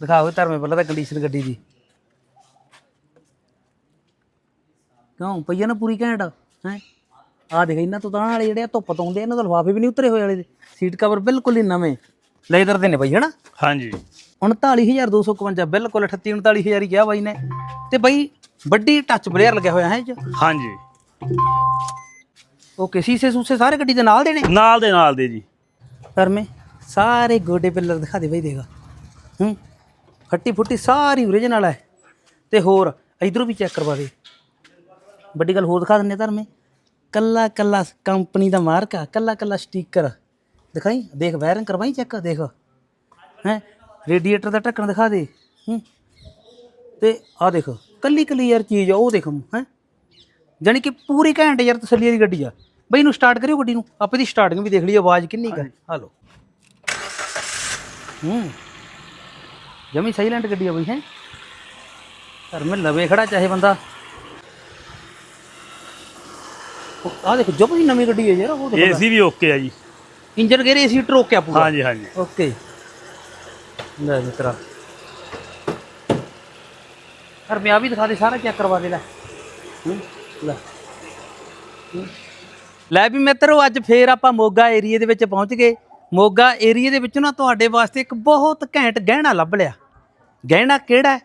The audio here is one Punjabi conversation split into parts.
ਦਿਖਾਓ ਧਰਮੇ ਪਹਿਲਾਂ ਤਾਂ ਕੰਡੀਸ਼ਨ ਗੱਡੀ ਦੀ। ਕਿਉਂ? ਪਈਆ ਨਾ ਪੂਰੀ ਘੈਂਟ ਹੈ? ਆ ਦੇਖ ਇਹਨਾਂ ਤੋਂ ਤਾਂ ਵਾਲੇ ਜਿਹੜੇ ਆ ਧੁੱਪ ਤੋਂ ਆਉਂਦੇ ਇਹਨਾਂ ਦਾ ਲਫਾਫੇ ਵੀ ਨਹੀਂ ਉਤਰੇ ਹੋਏ ਵਾਲੇ ਦੇ। ਸੀਟ ਕਵਰ ਬਿਲਕੁਲ ਹੀ ਨਵੇਂ। ਲੈਦਰ ਦੇ ਨੇ ਬਈ ਹਨਾ? ਹਾਂਜੀ। 39251 ਬਿਲਕੁਲ 38 39000 ਹੀ ਕਿਹਾ ਬਾਈ ਨੇ। ਤੇ ਬਈ ਵੱਡੀ ਟੱਚ ਪਲੇਅਰ ਲੱਗਿਆ ਹੋਇਆ ਹੈ ਇਹ 'ਚ ਹਾਂਜੀ। ਓਕੇ ਸੀਸੇ ਸੂਸੇ ਸਾਰੇ ਗੱਡੀ ਦੇ ਨਾਲ ਦੇ ਨੇ? ਨਾਲ ਦੇ ਨਾਲ ਦੇ ਜੀ। ਧਰਮੇ ਸਾਰੇ ਗੋਡੇ ਪਿੱਲਰ ਦਿਖਾ ਦੇ ਬਈ ਦੇਗਾ ਹੂੰ? ਫੱਟੀ ਫੁੱਟੀ ਸਾਰੀ ਓਰੀਜਨਲ ਹੈ। ਤੇ ਹੋਰ ਇਧਰੋਂ ਵੀ ਚੈੱਕ ਕਰਵਾ ਦੇ। ਵੱਡੀ ਗੱਲ ਹੋਰ ਦਿਖਾ ਦਿੰਨੇ ਧਰਮੇ ਕੱਲਾ ਕੱਲਾ ਕੰਪਨੀ ਦਾ ਮਾਰਕਾ ਕੱਲਾ ਕੱਲਾ ਸਟicker ਦਿਖਾਈ? ਦੇਖ ਵਾਇਰਿੰਗ ਕਰਵਾਈ ਚੈੱਕ ਦੇਖ। ਹੈ? ਰੇਡੀਏਟਰ ਦਾ ਢੱਕਣ ਦਿਖਾ ਦੇ। ਤੇ ਆ ਦੇਖ ਕੱਲੀ ਕੱਲੀ ਯਾਰ ਚੀਜ਼ ਆ ਉਹ ਦੇਖ। ਹੈ? ਜਾਣੀ ਕਿ ਪੂਰੀ ਘੈਂਟ ਯਾਰ ਤਸੱਲੀ ਦੀ ਗੱਡੀ ਆ। ਬਈ ਨੂੰ ਸਟਾਰਟ ਕਰਿਓ ਗੱਡੀ ਨੂੰ। ਆਪੇ ਦੀ ਸਟਾਰਟਿੰਗ ਵੀ ਦੇਖ ਲਈ ਆਵਾਜ਼ ਕਿੰਨੀ ਕਾ ਹਲੋ ਹੂੰ। ਜਮੀ ਸਾਈਲੈਂਟ ਗੱਡੀ ਆ ਬਈ ਹੈ? ਘਰ ਮੇ ਲਵੇ ਖੜਾ ਚਾਹੇ ਬੰਦਾ। ਆ ਦੇਖੋ ਜਬ ਹੀ ਨਵੀਂ ਗੱਡੀ ਹੈ ਯਾਰ ਉਹ ਦੇਖੋ। ਏਸੀ ਵੀ ਓਕੇ ਆ ਜੀ। ਇੰਜਨ ਗੇਰੇ ਏਸੀ ਟਰੋਕਿਆ ਪੂਰਾ। ਹਾਂਜੀ ਹਾਂਜੀ। ਓਕੇ। ਲੈ ਮਿੱਤਰਾ। ਹਰ ਮੈਂ ਆ ਵੀ ਦਿਖਾ ਦੇ ਸਾਰਾ ਚੈੱਕ ਕਰਵਾ ਦੇ ਲੈ। ਲੈ। ਲੈ ਵੀ ਮਿੱਤਰੋ ਅੱਜ ਫੇਰ ਆਪਾਂ ਮੋਗਾ ਏਰੀਏ ਦੇ ਵਿੱਚ ਪਹੁੰਚ ਗਏ। ਮੋਗਾ ਏਰੀਏ ਦੇ ਵਿੱਚ ਨਾ ਤੁਹਾਡੇ ਵਾਸਤੇ ਇੱਕ ਬਹੁਤ ਘੈਂਟ ਗਹਿਣਾ ਲੱਭ ਲਿਆ। ਗਹਿਣਾ ਕਿਹੜਾ ਹੈ?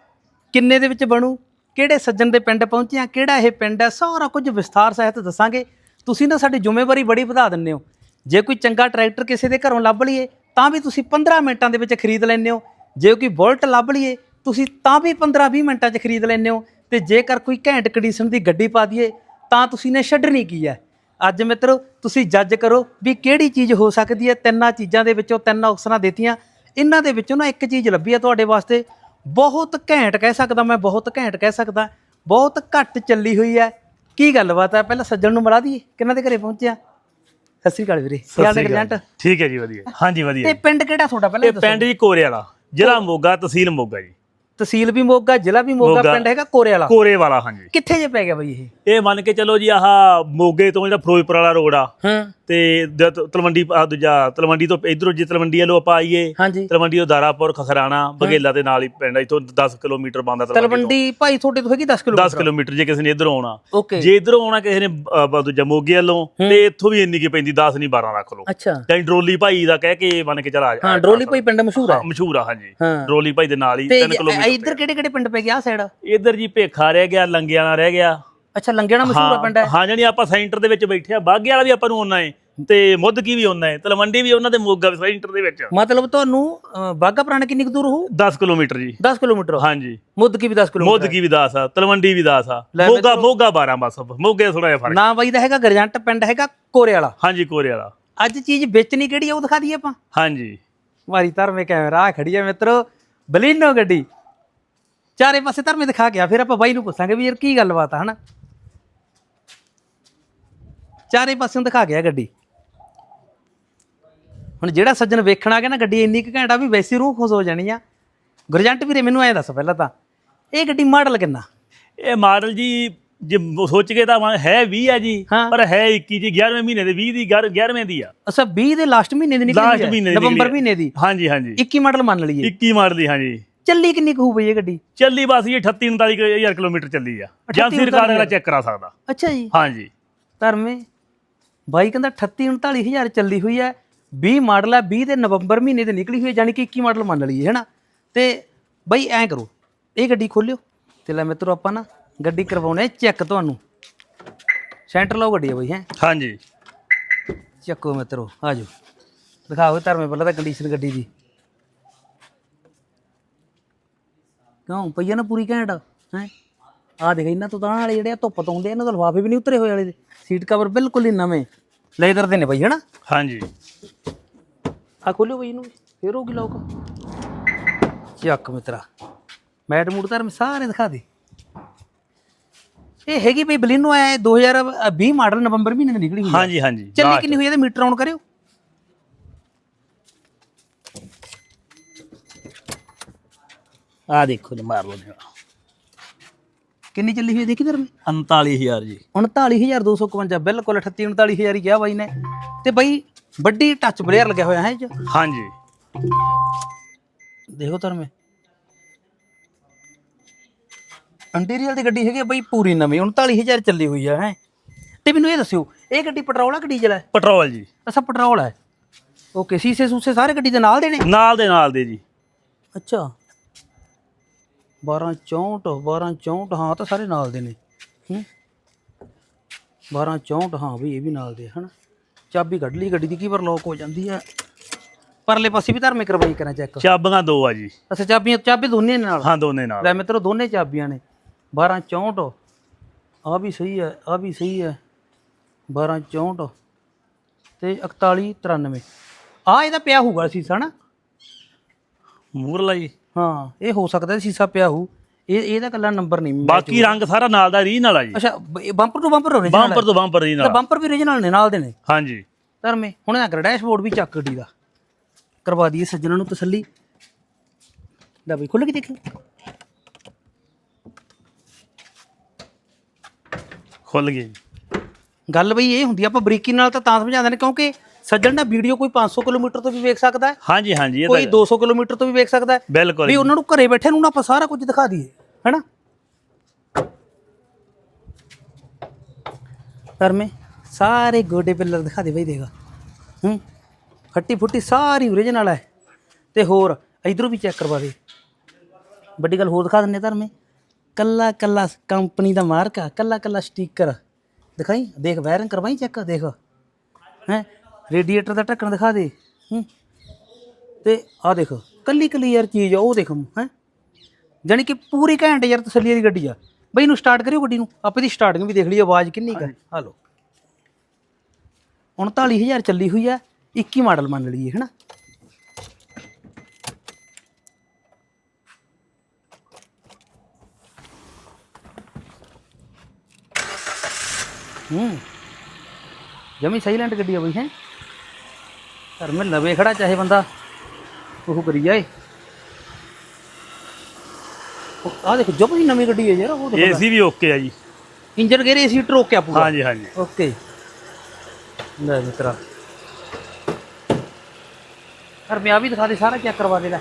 ਕਿੰਨੇ ਦੇ ਵਿੱਚ ਬਣੂ? ਕਿਹੜੇ ਸੱਜਣ ਦੇ ਪਿੰਡ ਪਹੁੰਚਿਆ ਕਿਹੜਾ ਇਹ ਪਿੰਡ ਹੈ? ਸਾਰਾ ਕੁਝ ਵਿਸਥਾਰ ਸਹਿਤ ਦੱਸਾਂਗੇ। ਤੁਸੀਂ ਨਾ ਸਾਡੀ ਜ਼ਿੰਮੇਵਾਰੀ ਬੜੀ ਵਧਾ ਦਿੰਦੇ ਹੋ। ਜੇ ਕੋਈ ਚੰਗਾ ਟਰੈਕਟਰ ਕਿਸੇ ਦੇ ਘਰੋਂ ਲੱਭ ਲਈਏ, ਤਾਂ ਵੀ ਤੁਸੀਂ 15 ਮਿੰਟਾਂ ਦੇ ਵਿੱਚ ਖਰੀਦ ਲੈਂਦੇ ਹੋ। ਜੇ ਕੋਈ ਬੁਲਟ ਲੱਭ ਲਈਏ, ਤੁਸੀਂ ਤਾਂ ਵੀ 15-20 ਮਿੰਟਾਂ 'ਚ ਖਰੀਦ ਲੈਂਦੇ ਹੋ। ਤੇ ਜੇਕਰ ਕੋਈ ਘੈਂਟ ਕੰਡੀਸ਼ਨ ਦੀ ਗੱਡੀ ਪਾ ਦਈਏ, ਤਾਂ ਤੁਸੀਂ ਨੇ ਛੱਡਣੀ ਕੀ ਹੈ? ਅੱਜ ਮਿੱਤਰੋ ਤੁਸੀਂ ਜੱਜ ਕਰੋ ਵੀ ਕਿਹੜੀ ਚੀਜ਼ ਹੋ ਸਕਦੀ ਹੈ। ਤਿੰਨਾਂ ਚੀਜ਼ਾਂ ਦੇ ਵਿੱਚੋਂ ਤਿੰਨ ਆਪਸ਼ਨਾਂ ਦਿੱਤੀਆਂ। ਇਹਨਾਂ ਦੇ ਵਿੱਚੋਂ ਨਾ ਇੱਕ ਚੀਜ਼ ਲੱਭੀ ਹੈ ਤੁਹਾਡੇ ਵਾਸਤੇ। ਬਹੁਤ ਘੈਂਟ ਕਹਿ ਸਕਦਾ ਮੈਂ ਬਹੁਤ ਘੈਂਟ ਕਹਿ ਸਕਦਾ। ਬਹੁਤ ਘੱਟ ਚੱਲੀ ਹੋਈ ਹੈ। ਕੀ ਗੱਲਬਾਤ ਹੈ? ਪਹਿਲਾਂ ਸੱਜਣ ਨੂੰ ਮਿਲਾ ਦਈਏ। ਕਿਹਨਾਂ ਦੇ ਘਰੇ ਪਹੁੰਚਿਆ? ਸਤਿ ਸ੍ਰੀ ਅਕਾਲ ਵੀਰੇ। ਕੀ ਹਾਲ ਗਰਜੰਟ ਠੀਕ ਹੈ ਜੀ ਵਧੀਆ। ਹਾਂਜੀ ਵਧੀਆ। ਤੇ ਪਿੰਡ ਕਿਹੜਾ ਤੁਹਾਡਾ? ਪਹਿਲਾਂ ਇਹ ਪਿੰਡ ਜੀ ਕੋਰੇ ਵਾਲਾ ਜ਼ਿਲ੍ਹਾ ਮੋਗਾ ਤਹਿਸੀਲ ਮੋਗਾ ਜੀ। ਤਹਿਸੀਲ ਵੀ ਮੋਗਾ ਜ਼ਿਲ੍ਹਾ ਵੀ ਮੋਗਾ ਮੋਗਾ। ਪਿੰਡ ਹੈਗਾ ਕੋਰੇ ਵਾਲਾ। ਕੋਰੇ ਵਾਲਾ ਹਾਂਜੀ। ਕਿੱਥੇ ਜੇ ਪੈ ਗਿਆ ਬਈ ਇਹ? ਇਹ ਮੰਨ ਕੇ ਚੱਲੋ ਜੀ ਆਹ ਮੋਗੇ ਤੋਂ ਜਿਹੜਾ ਫਿਰੋਜ਼ਪੁਰ ਵਾਲਾ ਰੋਡ ਆ। ਹਾਂ। ਤੇ ਤਲਵੰਡੀ ਆਹ ਦੂਜਾ ਤਲਵੰਡੀ ਤੋਂ ਇਧਰੋਂ ਜੇ ਤਲਵੰਡੀ ਵੱਲੋਂ ਆਪਾਂ ਆਈਏ ਹਾਂਜੀ। ਤਲਵੰਡੀ ਤੋਂ ਦਾਰਾਪੁਰ ਖਖਰਾਣਾ ਬਗੇਲਾ ਦੇ ਨਾਲ ਹੀ ਪਿੰਡ ਆ, ਇੱਥੋਂ 10 ਕਿਲੋਮੀਟਰ ਬੰਦਾ ਤਲਵੰਡੀ ਭਾਈ ਤੁਹਾਡੇ ਤੋਂ ਹੈਗੀ 10 ਤੋਂ ਕਿਲੋਮੀਟਰ? 10 ਕਿਲੋਮੀਟਰ ਜੇ ਕਿਸੇ ਨੇ ਇਧਰੋਂ ਆਉਣਾ। ਓਕੇ। ਜੇ ਇਧਰੋਂ ਆਉਣਾ ਕਿਸੇ ਨੇ ਅਹ, ਦੂਜਾ ਮੋਗੇ ਵੱਲੋਂ ਤੇ ਇੱਥੋਂ ਵੀ ਇੰਨੀ ਕੀ ਪੈਂਦੀ 10 ਨਹੀਂ 12 ਰੱਖ ਲਓ। ਅੱਛਾ। ਜਾਂ ਡਰੋਲੀ ਭਾਈ ਦਾ ਕਹਿ ਕੇ ਮੰਨ ਕੇ ਚਲਾ ਆ ਹਾਂ ਡਰੋਲੀ ਭਾਈ ਪਿੰਡ ਮਸ਼ਹੂਰ ਹੈ। ਹਾਂ, ਮਸ਼ਹੂਰ ਆ ਹਾਂਜੀ। ਹਾਂ। ਡਰੋਲੀ ਭਾਈ ਦੇ ਨਾਲ ਹੀ ਤੇ 3 ਕਿਲੋਮੀਟਰ ਇੱਧਰ ਕਿਹੜੇ ਕਿਹੜੇ ਪਿੰਡ ਪੈ ਗਿਆ ਸਾਈਡ ਇਧਰ ਜੀ ਭੇਖਾ ਰਹਿ ਗਿਆ ਲੰਗਿਆਣਾ ਰਹਿ ਗਿਆ। ਅੱਛਾ ਲੰਗੇਣਾ ਮਸ਼ਹੂਰ ਆ ਪਿੰਡ ਹੈ? ਹਾਂ ਜਾਨੀ ਆਪਾਂ ਸੈਂਟਰ ਦੇ ਵਿੱਚ ਬੈਠੇ ਆ। ਬਾਗੇ ਵਾਲਾ ਵੀ ਆਪਾਂ ਨੂੰ ਆਉਣਾ ਹੈ ਤੇ ਮੁੱਦਕੀ ਵੀ ਆਉਣਾ ਹੈ ਤਲਵੰਡੀ ਵੀ ਉਹਨਾਂ ਦੇ ਮੋਗਾ ਵੀ ਸੈਂਟਰ ਦੇ ਵਿੱਚ ਮਤਲਬ ਤੁਹਾਨੂੰ ਅ, ਬਾਘਾ ਪੁਰਾਣਾ ਕਿੰਨੀ ਕੁ ਦੂਰ ਹੋਊ? 10 ਕਿਲੋਮੀਟਰ ਜੀ। 10 ਕਿਲੋਮੀਟਰ। ਹਾਂਜੀ। ਮੁੱਦਕੀ ਵੀ 10 ਕਿਲੋਮੀਟਰ ਮੁੱਦਕੀ ਵੀ 10 ਆ ਤਲਵੰਡੀ ਵੀ 10 ਆ। ਲੈ ਮੋਗਾ ਮੋਗਾ 12 ਬਸ ਮੋਗੇ ਥੋੜਾ ਜਿਹਾ ਫ਼ਰਕ। ਨਾ ਬਾਈ ਦਾ ਹੈਗਾ ਗਰਜੰਟ ਪਿੰਡ ਹੈਗਾ ਕੋਰੇ ਵਾਲਾ। ਹਾਂਜੀ ਕੋਰੇ ਵਾਲਾ। ਅੱਜ ਚੀਜ਼ ਵੇਚਣੀ ਕਿਹੜੀ ਆ ਉਹ ਦਿਖਾ ਦਈਏ ਆਪਾਂ? ਹਾਂਜੀ। ਮਾਰੀ ਧਰਮੇ ਕੈਮਰਾ ਖੜੀ ਆ ਮਿੱਤਰੋ ਬਲੀਨੋ ਗੱਡੀ। ਚਾਰੇ ਪਾਸੇ ਧਰਮੇ ਦਿਖਾ ਗਿਆ ਫਿਰ ਆਪਾਂ ਬਾਈ ਨੂੰ ਪੁੱਛਾਂਗੇ ਵੀ ਯਾਰ ਕੀ ਗੱਲਬਾਤ ਆ ਹਨਾ? ਚਾਰੇ ਪਾਸਿਓਂ ਦਿਖਾ ਗਿਆ ਗੱਡੀ। ਹੁਣ ਜਿਹੜਾ ਸੱਜਣ ਵੇਖਣ ਆ ਗਿਆ ਨਾ ਗੱਡੀ ਇੰਨੀ ਕੁ ਘੈਂਟਾ ਵੀ ਵੈਸੀ ਰੂਹ ਖੁਸ਼ ਹੋ ਜਾਣੀ ਆ। ਗੁਰਜੰਟ ਵੀਰੇ ਮੈਨੂੰ ਐ ਦੱਸ ਪਹਿਲਾਂ ਤਾਂ ਇਹ ਗੱਡੀ ਮਾਡਲ ਕਿੰਨਾ? ਇਹ ਮਾਡਲ ਜੀ ਜੇ ਸੋਚ ਕੇ ਤਾਂ ਹੈ 20 ਆ ਜੀ ਹਾਂ। ਪਰ ਹੈ 21 ਜੀ 11ਵੇਂ ਮਹੀਨੇ ਦੇ 20 ਦੀ 11ਵੇਂ ਦੀ ਆ। ਅੱਛਾ 20 ਦੇ ਲਾਸਟ ਮਹੀਨੇ ਦੀ ਨਿਕਲੀ ਲਾਸਟ ਹੈ ਮਹੀਨੇ ਦੀ ਨਵੰਬਰ ਮਹੀਨੇ ਦੀ। ਹਾਂਜੀ ਹਾਂਜੀ। 21 ਮਾਡਲ ਮੰਨ ਲਈਏ। 21 ਮਾਡਲ ਦੀ ਹਾਂਜੀ। ਚੱਲੀ ਕਿੰਨੀ ਕੁ ਹੋਊ ਬਈ ਇਹ ਗੱਡੀ? ਚੱਲੀ ਬਸ ਇਹ 38 39 ਹਜ਼ਾਰ ਕਿਲੋਮੀਟਰ ਚੱਲੀ ਆ। ਏਜੰਸੀ ਰਿਕਾਰਡ ਅਗਲਾ ਚੈੱਕ ਕਰਾ ਸਕਦਾ। ਅੱਛਾ ਜੀ। ਹਾਂਜੀ। ਧਰਮੇ। ਬਾਈ ਕਹਿੰਦਾ 38 39000 ਚੱਲੀ ਹੋਈ ਹੈ 20 ਮਾਡਲ ਹੈ 20 ਦੇ ਨਵੰਬਰ ਮਹੀਨੇ ਤੇ ਨਿਕਲੀ ਹੋਈ ਹੈ ਯਾਨੀ ਕਿ 21 ਮਾਡਲ ਮੰਨ ਲਈਏ ਹੈਨਾ ਤੇ ਬਾਈ ਐਂ ਕਰੋ ਇਹ ਗੱਡੀ ਖੋਲਿਓ ਤੇ ਲੈ ਮਿੱਤਰੋ ਆਪਾਂ ਨਾ ਗੱਡੀ ਕਰਵਾਉਣੇ ਚੈੱਕ ਤੁਹਾਨੂੰ। ਸੈਂਟਰ ਲਾਓ ਗੱਡੀ ਹੈ ਬਾਈ ਹੈ? ਹਾਂਜੀ। ਚੱਕੋ ਮਿੱਤਰੋ ਆਜੋ ਦਿਖਾਓ ਧਰਮੇ ਪਹਿਲਾਂ ਤਾਂ ਕੰਡੀਸ਼ਨ ਗੱਡੀ ਦੀ। ਕਿਉਂ ਪਈਆ ਨਾ ਪੂਰੀ ਘੈਂਟ ਹੈ? ਆ ਦੇਖ ਇਹਨਾਂ ਤੋਂ ਤਾਂ ਵਾਲੇ ਜਿਹੜੇ ਆ ਧੁੱਪ ਤੋਂ ਆਉਂਦੇ ਆ, ਇਹਨਾਂ ਦਾ ਲਫਾਫੇ ਵੀ ਨਹੀਂ ਉਤਰੇ ਹੋਏ ਵਾਲੇ ਦੇ। ਸੀਟ ਕਵਰ ਬਿਲਕੁਲ ਹੀ ਨਵੇਂ। ਲੈਦਰ ਦੇ ਨੇ ਬਈ ਹਨਾ? ਹਾਂਜੀ। ਆ ਖੋਲਿਓ ਬਈ ਇਹਨੂੰ ਫੇਰ ਹੋਗੀ ਲੋਕ ਚੱਕ ਮਿੱਤਰਾ ਮੈਟ ਮੂਡ ਧਰਮ ਸਾਰੇ ਦਿਖਾ ਦੇ। ਇਹ ਹੈਗੀ ਬਈ ਬਲਿਨੋ ਆਇਆ 2020 ਮਾਡਲ ਨਵੰਬਰ ਮਹੀਨੇ ਦੀ ਨਿਕਲੀ ਹੋਈ ਹੈ ਹਾਂਜੀ ਹਾਂਜੀ ਚੱਲੀ ਕਿੰਨੀ ਹੋਈ ਹੈ ਤੇ ਮੀਟਰ ਆਨ ਕਰਿਓ। ਆ ਦੇਖੋ ਜੀ ਮਾਰ ਲਓ ਜੀ ਕਿੰਨੀ ਚੱਲੀ ਹੋਈ ਹੈ ਦੇਖੀ ਧਰਮੇ? 39000 ਜੀ। 39251 ਬਿਲਕੁਲ 38 39000 ਹੀ ਕਿਹਾ ਬਾਈ ਨੇ। ਤੇ ਬਾਈ ਵੱਡੀ ਟੱਚ ਪਲੇਅਰ ਲੱਗਿਆ ਹੋਇਆ ਹੈ ਇਹ 'ਚ। ਹਾਂਜੀ। ਦੇਖੋ ਧਰਮੇ ਇੰਟੀਰੀਅਰ ਦੀ ਗੱਡੀ ਹੈਗੀ ਆ ਬਈ ਪੂਰੀ ਨਵੀਂ 39000 ਚੱਲੀ ਹੋਈ ਆ ਹੈ। ਤੇ ਮੈਨੂੰ ਇਹ ਦੱਸਿਓ ਇਹ ਗੱਡੀ ਪੈਟਰੋਲ ਆ ਕਿ ਡੀਜ਼ਲ ਹੈ ਪੈਟਰੋਲ ਜੀ। ਅੱਛਾ ਪੈਟਰੋਲ ਹੈ ਓਕੇ ਸੀਸੇ ਸੂਸੇ ਸਾਰੇ ਗੱਡੀ ਦੇ ਨਾਲ ਦੇ ਨੇ ਨਾਲ ਦੇ ਨਾਲ ਦੇ ਜੀ। ਅੱਛਾ। 1264 1264 ਹਾਂ ਤਾਂ ਸਾਰੇ ਨਾਲ ਦੇ ਨੇ। ਹੂੰ? 1264 ਹਾਂ ਵੀ ਇਹ ਵੀ ਨਾਲ ਦੇ ਹਨ? ਚਾਬੀ ਕੱਢ ਲਈ ਗੱਡੀ ਦੀ ਕੀ ਵਾਰ ਲੋਕ ਹੋ ਜਾਂਦੀ ਆ? ਪਰਲੇ ਪਾਸੇ ਵੀ ਧਰਮੇ ਕਰਵਾਈ ਕਰਾਂ ਚੈੱਕ। ਚਾਬੀਆਂ ਦੋ ਆ ਜੀ। ਅੱਛਾ ਚਾਬੀਆਂ ਚਾਬੀ ਦੋਨੇ ਨੇ ਨਾਲ? ਹਾਂ ਦੋਨੇ ਨਾਲ। ਲੈ ਮਿੱਤਰੋ ਦੋਨੇ ਚਾਬੀਆਂ ਨੇ। 1264 ਆ ਵੀ ਸਹੀ ਹੈ ਆ ਵੀ ਸਹੀ ਹੈ 1264 ਤੇ 4193 ਆ ਇਹਦਾ ਪਿਆ ਹੋਊਗਾ ਸੀਸਾ ਨਾ ਮੂਰਲਾ ਜੀ। ਹਾਂ ਇਹ ਹੋ ਸਕਦਾ ਸੀਸਾ ਪਿਆ ਹੋਊ। ਇਹ ਇਹਦਾ ਕੱਲਾ ਨੰਬਰ ਨਹੀਂ match ਬਾਕੀ ਰੰਗ ਸਾਰਾ ਨਾਲ ਦਾ ਰੀਨ ਵਾਲਾ ਜੀ। ਅੱਛਾ bumper to bumper original bumper ਤੋਂ ਬੰਪਰ ਰੀਨ ਵਾਲਾ ਬੰਪਰ ਵੀ ਓਰੀਜਨਲ ਨੇ ਨਾਲ ਦੇ ਨੇ। ਹਾਂਜੀ। ਧਰਮੇ ਹੁਣ ਨਾ ਕਰ ਡੈਸ਼ਬੋਰਡ ਵੀ ਚੱਕ ਗੱਡੀ ਦਾ। ਕਰਵਾ ਦਈਏ ਸੱਜਣਾ ਨੂੰ ਤਸੱਲੀ। ਲੈ ਬਈ ਖੁੱਲ ਕੇ ਦੇਖ ਖੁੱਲ ਜੀ ਗੱਲ ਬਈ ਇਹ ਹੁੰਦੀ ਆ, ਆਪਾਂ ਬਰੀਕੀ ਨਾਲ ਤਾਂ ਤਾਂ ਸਮਝਾਉਂਦੇ ਨੇ ਕਿਉਂਕਿ ਸੱਜਣ ਦਾ ਵੀਡੀਓ ਕੋਈ 500 ਕਿਲੋਮੀਟਰ ਤੋਂ ਵੀ ਵੇਖ ਸਕਦਾ ਹੈ? ਹਾਂਜੀ ਹਾਂਜੀ ਇਹ ਕੋਈ ਤਾਂ 200 ਕਿਲੋਮੀਟਰ ਤੋਂ ਵੀ ਵੇਖ ਸਕਦਾ ਹੈ? ਬਿਲਕੁਲ ਵੀ ਉਹਨਾਂ ਨੂੰ ਘਰੇ ਬੈਠੇ ਨੂੰ ਨਾ ਆਪਾਂ ਸਾਰਾ ਕੁਝ ਦਿਖਾ ਦਈਏ ਹੈਨਾ? ਧਰਮੇ ਸਾਰੇ ਗੋਡੇ ਪਿੱਲਰ ਦਿਖਾ ਦੇ ਬਈ ਦੇਗਾ ਹੂੰ? ਫੱਟੀ ਫੁੱਟੀ ਸਾਰੀ ਓਰੀਜਨਲ ਹੈ। ਤੇ ਹੋਰ ਇਧਰੋਂ ਵੀ ਚੈੱਕ ਕਰਵਾ ਦੇ। ਵੱਡੀ ਗੱਲ ਹੋਰ ਦਿਖਾ ਦਿੰਨੇ ਧਰਮੇ। ਕੱਲਾ ਕੱਲਾ ਕੰਪਨੀ ਦਾ ਮਾਰਕ ਆ ਕੱਲਾ ਕੱਲਾ ਸਟicker ਦਿਖਾਈ? ਦੇਖ ਵਾਇਰਿੰਗ ਕਰਵਾਈ ਚੈੱਕ ਦੇਖ। ਹੈ? ਰੇਡੀਏਟਰ ਦਾ ਢੱਕਣ ਦਿਖਾ ਦੇ। ਹੂੰ। ਤੇ ਆ ਦੇਖ ਕੱਲੀ ਕੱਲੀ ਯਾਰ ਚੀਜ਼ ਆ ਉਹ ਦੇਖ ਹੈ ਜਾਣੀ ਕਿ ਪੂਰੀ ਘੈਂਟ ਯਾਰ ਤਸੱਲੀ ਦੀ ਗੱਡੀ ਆ। ਬਈ ਇਹਨੂੰ ਸਟਾਰਟ ਕਰਿਓ ਗੱਡੀ ਨੂੰ ਆਪਾਂ ਦੀ ਸਟਾਰਟਿੰਗ ਵੀ ਦੇਖ ਲਈ ਆਵਾਜ਼ ਕਿੰਨੀ ਕਾ ਹਲੋ 39000 ਚੱਲੀ ਹੋਈ ਆ 21 ਮਾਡਲ ਮੰਨ ਲਈਏ ਹੈਨਾ। ਹੂੰ। ਜਮੀ ਸਾਈਲੈਂਟ ਗੱਡੀ ਆ ਬਈ ਹੈ। ਘਰ ਮੈਂ ਲਵੇ ਖੜਾ ਚਾਹੇ ਬੰਦਾ। ਉਹ ਕਰੀ ਜਾਏ। ਆ ਦੇਖ ਜੋ ਬਈ ਨਵੀਂ ਗੱਡੀ ਹੈ ਯਾਰ ਉਹ ਦੇਖ ਏਸੀ ਵੀ ਓਕੇ ਆ ਜੀ। ਇੰਜਨ ਗੇਅਰ ਏਸੀ ਟਰੋਕਿਆ ਪੂਰਾ? ਹਾਂਜੀ ਹਾਂਜੀ। ਓਕੇ। ਲੈ ਮਿੱਤਰਾ। ਘਰ ਮੈਂ ਆ ਵੀ ਦਿਖਾ ਦੇ ਸਾਰਾ ਚੈੱਕ ਕਰਵਾ ਦੇ ਲੈ।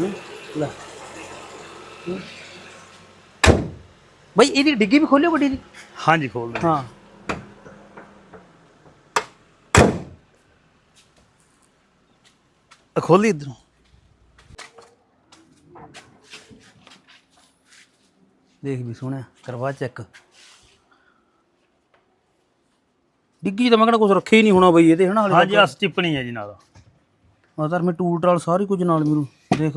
ਹੂੰ, ਲੈ। ਬਈ ਇਹਦੀ ਡਿੱਗੀ ਵੀ ਖੋਲਿਓ ਗੱਡੀ ਦੀ? ਹਾਂਜੀ ਖੋਲ ਦੇ ਹਾਂ। ਖੋਲੀ ਇਧਰੋਂ। ਦੇਖ ਵੀ ਸੋਹਣਾ ਕਰਵਾ ਚੈੱਕ। ਡਿੱਗੀ ਤਾਂ ਮੈਂ ਕਹਿੰਦਾ ਕੁਝ ਰੱਖਿਆ ਹੀ ਨਹੀਂ ਹੋਣਾ ਬਈ ਇਹਦੇ ਹਨਾ ਹਾਂਜੀ ਆ ਸਟਿਪਣੀ ਹੈ ਜੀ ਨਾਲ। ਮਾਤਰ ਮੈਂ ਟੂਲ ਟਾਲ ਸਾਰੀ ਕੁਝ ਨਾਲ ਮੈਨੂੰ ਦੇਖ।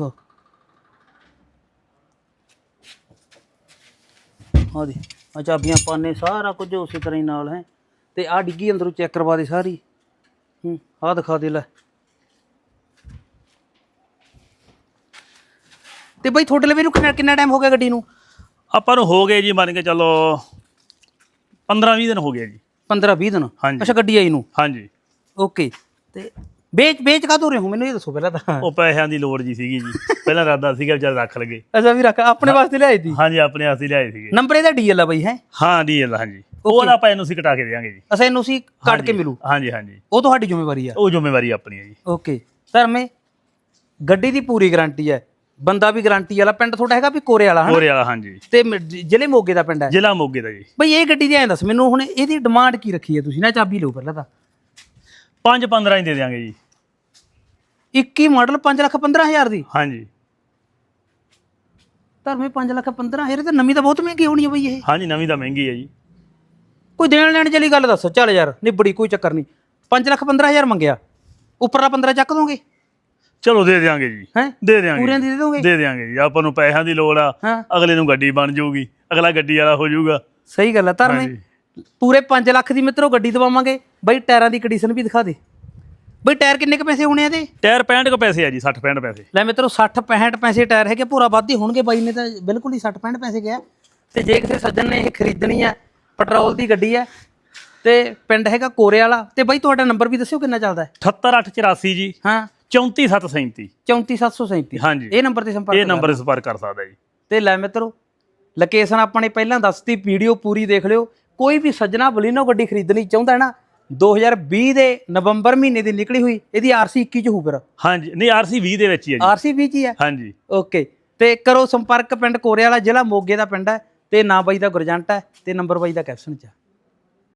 ਆ ਦੇ ਆ ਚਾਬੀਆਂ ਪਾਨੇ ਸਾਰਾ ਕੁਝ ਉਸੇ ਤਰ੍ਹਾਂ ਹੀ ਨਾਲ ਹੈ। ਤੇ ਆ ਡਿੱਗੀ ਅੰਦਰੋਂ ਚੈੱਕ ਕਰਵਾ ਦੇ ਸਾਰੀ। ਹੂੰ ਆ ਦਿਖਾ ਦੇ ਲੈ। ਤੇ ਬਈ ਤੁਹਾਡੇ ਲਈ ਨੂੰ ਕਿੰਨਾ ਕਿੰਨਾ ਟਾਈਮ ਹੋ ਗਿਆ ਗੱਡੀ ਨੂੰ? ਆਪਾਂ ਨੂੰ ਹੋ ਗਏ ਜੀ ਮੰਨ ਕੇ ਚੱਲੋ 15 20 ਦਿਨ ਹੋ ਗਏ ਜੀ। 15 20 ਦਿਨ? ਹਾਂਜੀ। ਅੱਛਾ ਗੱਡੀ ਆਈ ਨੂੰ? ਹਾਂਜੀ। ਓਕੇ ਤੇ ਵੇਚ ਵੇਚ ਕਾ ਰਹੇ ਹੋ? ਮੈਨੂੰ ਇਹ ਦੱਸੋ ਪਹਿਲਾਂ ਤਾਂ। ਉਹ ਪੈਸਿਆਂ ਦੀ ਲੋੜ ਜੀ ਸੀਗੀ ਜੀ। ਪਹਿਲਾਂ ਇਰਾਦਾ ਸੀਗਾ ਵਿਚਾਰ ਰੱਖ ਲਗੇ ਅੱਛਾ ਵੀ ਰੱਖ ਆਪਣੇ ਵਾਸਤੇ ਲਿਆਈ ਦੀ ਹਾਂਜੀ ਆਪਣੇ ਆਸੀ ਲਿਆਏ ਸੀਗੇ। ਨੰਬਰ ਇਹਦਾ ਡੀਐਲ ਆ ਬਈ ਹੈ? ਹਾਂ ਡੀਐਲ ਹਾਂਜੀ। ਉਹ ਆਪਾਂ ਇਹਨੂੰ ਸੀ ਕਟਾ ਕੇ ਦੇਵਾਂਗੇ ਜੀ। ਅਸਾਂ ਇਹਨੂੰ ਸੀ ਕੱਟ ਕੇ ਮਿਲੂ। ਹਾਂਜੀ ਹਾਂਜੀ। ਉਹ ਤੁਹਾਡੀ ਜ਼ਿੰਮੇਵਾਰੀ ਆ। ਉਹ ਜ਼ਿੰਮੇਵਾਰੀ ਆਪਣੀ ਹੈ ਜੀ। ਓਕੇ ਧਰਮੇ ਗੱਡੀ ਦੀ ਪੂਰੀ ਗਾਰੰਟੀ ਹੈ। ਬੰਦਾ ਵੀ ਗਾਰੰਟੀ ਵਾਲਾ ਪਿੰਡ ਤੁਹਾਡਾ ਹੈਗਾ ਵੀ ਕੋਰੇ ਵਾਲਾ ਹਨਾ? ਕੋਰੇ ਵਾਲਾ ਹਾਂਜੀ। ਤੇ ਮ- ਜ- ਜ਼ਿਲ੍ਹੇ ਮੋਗੇ ਦਾ ਪਿੰਡ ਹੈ? ਜ਼ਿਲ੍ਹਾ ਮੋਗੇ ਦਾ ਜੀ। ਬਈ ਇਹ ਗੱਡੀ ਦੀ ਐਂ ਦੱਸ ਮੈਨੂੰ ਹੁਣ ਇਹਦੀ ਡਿਮਾਂਡ ਕੀ ਰੱਖੀ ਹੈ ਤੁਸੀਂ? ਨਾ ਚਾਬੀ ਲਓ ਪਹਿਲਾਂ ਤਾਂ। 5 15 ਹੀ ਦੇ ਦਿਆਂਗੇ ਜੀ। 21 ਮਾਡਲ 5 ਲੱਖ 15000 ਦੀ? ਹਾਂਜੀ। ਧਰਮੇ 5 ਲੱਖ 15000 ਇਹ ਤਾਂ ਨਵੀਂ ਤਾਂ ਬਹੁਤ ਮਹਿੰਗੀ ਹੋਣੀ ਹੈ ਬਈ ਇਹ। ਹਾਂਜੀ ਨਵੀਂ ਤਾਂ ਮਹਿੰਗੀ ਹੈ ਜੀ। ਕੋਈ ਦੇਣ ਲੈਣ ਚਲੀ ਗੱਲ ਦੱਸ ਚੱਲ ਯਾਰ ਨਿਬੜੀ ਕੋਈ ਚੱਕਰ ਨਹੀਂ। 5 ਲੱਖ 15000 ਮੰਗਿਆ। ਉੱਪਰਲਾ 15 ਚੱਕ ਦੋਗੇ? ਚਲੋ ਦੇ ਦਿਆਂਗੇ ਜੀ। ਹੈ? ਦੇ ਦਿਆਂਗੇ ਪੂਰਿਆਂ ਦੀ ਦੇ ਦੋਗੇ? ਦੇ ਦਿਆਂਗੇ ਜੀ। ਆਪਾਂ ਨੂੰ ਪੈਸਿਆਂ ਦੀ ਲੋੜ ਆ। ਹਾਂ। ਅਗਲੇ ਨੂੰ ਗੱਡੀ ਬਣ ਜਾਊਗੀ। ਅਗਲਾ ਗੱਡੀ ਵਾਲਾ ਹੋ ਜਾਊਗਾ। ਸਹੀ ਗੱਲ ਹੈ ਧਰਮੇ। ਹਾਂਜੀ। ਪੂਰੇ 5 ਲੱਖ ਦੀ ਮਿੱਤਰੋ ਗੱਡੀ ਦਵਾਵਾਂਗੇ। ਬਈ ਟਾਇਰਾਂ ਦੀ ਕੰਡੀਸ਼ਨ ਵੀ ਦਿਖਾ ਦੇ। ਬਈ ਟਾਇਰ ਕਿੰਨੇ ਕ ਪੈਸੇ ਹੋਣੇ ਆ ਇਹਦੇ? ਟਾਇਰ 65 ਕੋ ਪੈਸੇ ਆ ਜੀ 60 65 ਪੈਸੇ। ਲੈ ਮਿੱਤਰੋ 60 65 ਪੈਸੇ ਟਾਇਰ ਹੈਗੇ ਪੂਰਾ ਵਾਧੀ ਹੋਣਗੇ ਬਾਈ ਨੇ ਤਾਂ ਬਿਲਕੁਲ ਹੀ 60 65 ਪੈਸੇ ਗਿਆ। ਤੇ ਜੇ ਕਿਸੇ ਸੱਜਣ ਨੇ ਇਹ ਖਰੀਦਣੀ ਹੈ ਪੈਟਰੋਲ ਦੀ ਗੱਡੀ ਹੈ ਤੇ ਪਿੰਡ ਹੈਗਾ ਕੋਰੇ ਵਾਲਾ ਤੇ ਬਾਈ ਤੁਹਾਡਾ ਨੰਬਰ ਵੀ ਦੱਸਿਓ ਕਿੰਨਾ ਚੱਲਦਾ ਹੈ? 78884 ਜੀ। ਹਾਂ। 34737 34737 ਹਾਂਜੀ। ਇਹ ਨੰਬਰ ਤੇ ਸੰਪਰਕ ਇਹ ਨੰਬਰ ਸੰਪਰਕ ਕਰ ਸਕਦਾ ਜੀ। ਤੇ ਲੈ ਮਿੱਤਰੋ ਲੋਕੇਸ਼ਨ ਆਪਾਂ ਨੇ ਪਹਿਲਾਂ ਦੱਸਤੀ ਵੀਡੀਓ ਪੂਰੀ ਦੇਖ ਲਿਓ। ਕੋਈ ਵੀ ਸੱਜਣਾ ਬਲੀਨੋ ਗੱਡੀ ਖਰੀਦਣੀ ਚਾਹੁੰਦਾ ਹੈ ਨਾ 2020 ਦੇ ਨਵੰਬਰ ਮਹੀਨੇ ਦੀ ਨਿਕਲੀ ਹੋਈ ਇਹਦੀ ਆਰਸੀ 21 ਚ ਹੋਊ ਫਿਰ। ਹਾਂਜੀ ਨਹੀਂ ਆਰਸੀ 20 ਦੇ ਵਿੱਚ ਹੀ ਹੈ ਜੀ। ਆਰਸੀ 20 ਚ ਹੀ ਹੈ? ਹਾਂਜੀ। ਓਕੇ ਤੇ ਕਰੋ ਸੰਪਰਕ ਪਿੰਡ ਕੋਰੇ ਵਾਲਾ ਜ਼ਿਲ੍ਹਾ ਮੋਗੇ ਦਾ ਪਿੰਡ ਹੈ ਤੇ ਨਾਂ ਬਾਈ ਦਾ ਗੁਰਜੰਟ ਹੈ ਤੇ ਨੰਬਰ ਬਾਈ ਦਾ ਕੈਪਸ਼ਨ 'ਚ ਹੈ।